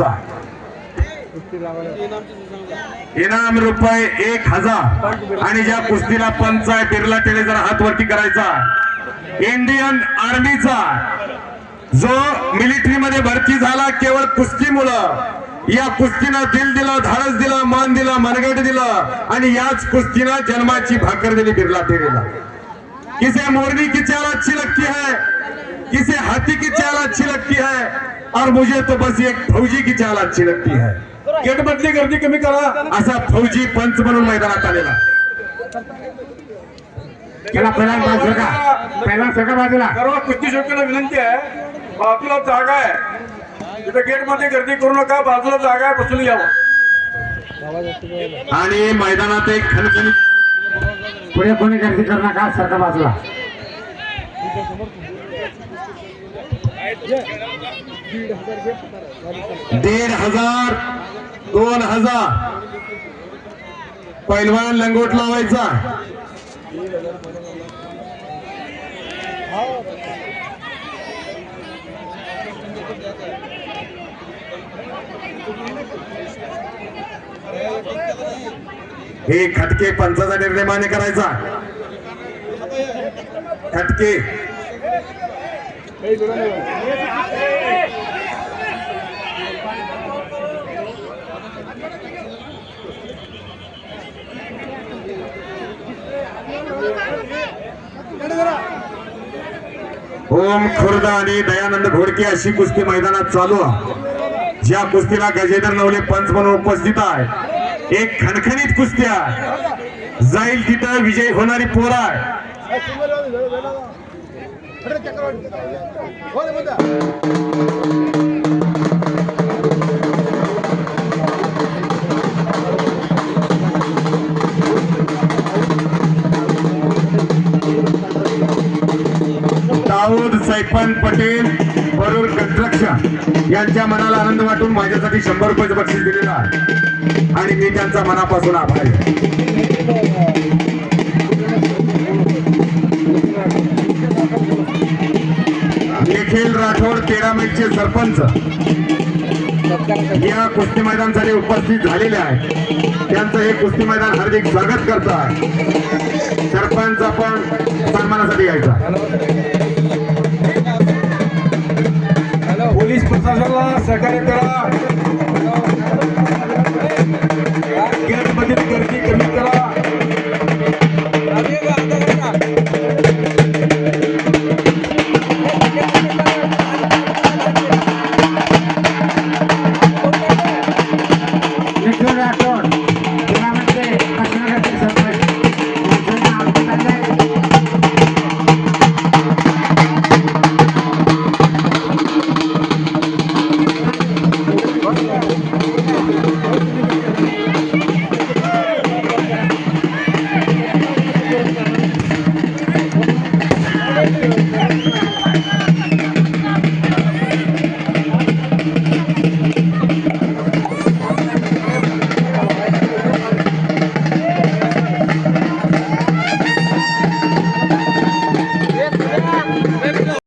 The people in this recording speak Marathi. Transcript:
चा इनाम रुपये एक हजार. आणि ज्या कुस्तीला पंच आहे बिर्ला त्याने जर हात वरती करायचा. इंडियन आर्मीचा जो मिलिटरी मध्ये भरती झाला केवळ कुस्तीमुळं. या कुस्तीनं दिल दिलं धाडस दिलं मान दिलं मनगट दिलं आणि याच कुस्तीनं जन्माची भाकर दिली बिर्ला टेरेला किसे मोरनी की चाल अच्छी लगती है? किसे हाथी की चाल अच्छी लगती है और मुझे तो बस एक फौजी की चाल अच्छी लगती है। गेट मधली गर्दी कमी करा। असा फौजी पंच म्हणून मैदानात आलेला। त्याला पहिला बाजू सरका पहिला सरका बाजूला। सर्व कुस्ती विनंती आहे. बाजूला जागा आहे. तिथे गेटमध्ये गर्दी करू नका. बाजूला जागा आहे. बसून घ्यावं आणि मैदानात एक खणखणी पुढे कोणी गर्दी करू नका. सरका बाजूला. दीड हजार दोन हजार. पैलवान लंगोट लावायचा. हे खटके पंचाचा निर्णय मान्य करायचा. फटके. ओम खुर्दा आणि दयानंद घोडके अशी कुस्ती मैदानात चालू आहे. ज्या कुस्तीला गजेंद्र नवले पंच म्हणून उपस्थित आहे. एक खणखणीत कुस्ती आहे. जाईल तिथं विजय होणारी पोरा आहे. दाऊद सैपन पटेल बरोबर कंस्ट्रक्शन यांच्या मनाला आनंद वाटून माझ्यासाठी शंभर रुपयाचं बक्षीस दिलेलं आहे. आणि मी त्यांचा मनापासून आभारी आहे. निखिल राठोड पिरामिडचे सरपंच. या कुस्ती मैदानसाठी उपस्थित झालेले आहेत. त्यांचं हे कुस्ती मैदान हार्दिक स्वागत करत आहे. सरपंच आपण सन्मानासाठी यायचा. पोलीस प्रशासनाला सहकार्य करा.